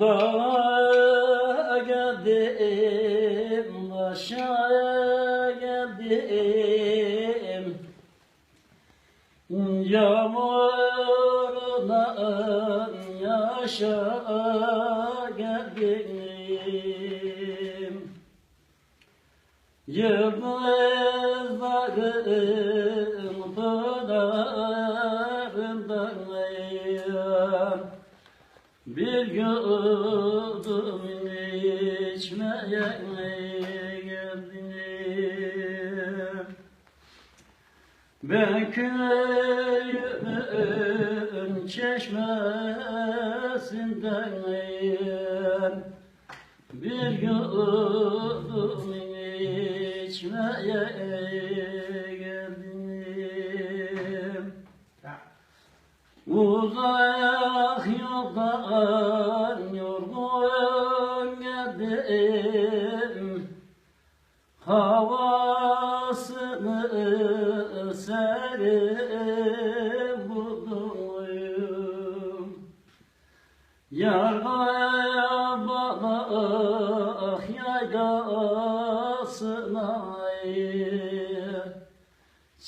Dağa geldim, aşağıya geldim. Yağmuruna yaşa geldim Bir yudum içmeye geldim? Ben köyümün çeşmesindeyim Bir yudum içmeye geldim. Uzak yoldan yorgun Havasını serin buldum. Yargaya balak yaygasına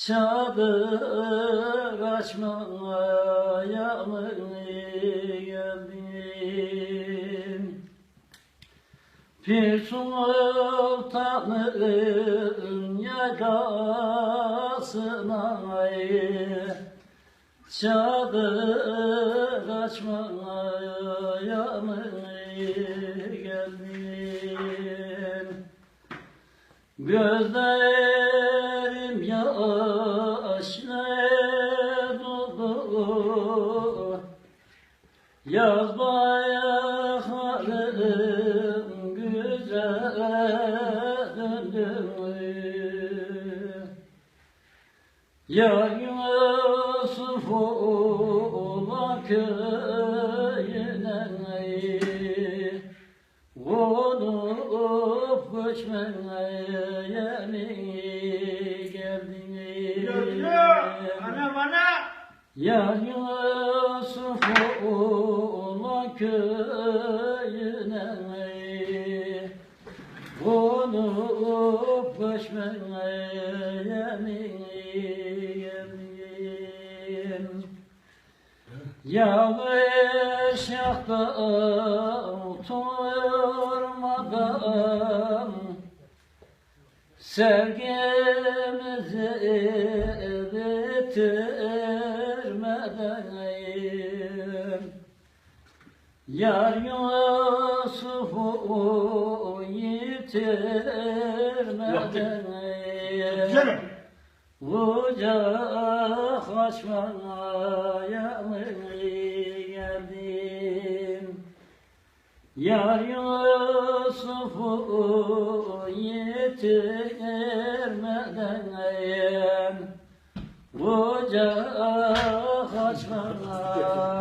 Çadır açmaya mı Pir sultanın yakasına Çadır açmaya mı geldin? Gözlerim yaşla doldu Yaz bayaklarım döndü Yar Yusuf ola köyüne Olup göçmeye mi bana. Yar Yusuf ola köyüne Olup göçmeye mi geldiniz? Yağış yaktı oturmadan Sevgimizi Yar Yusuf'u yitirmeden. Kucak açmaya mı geldim? Yar Yusuf'u yitirmeden Kucak açmaya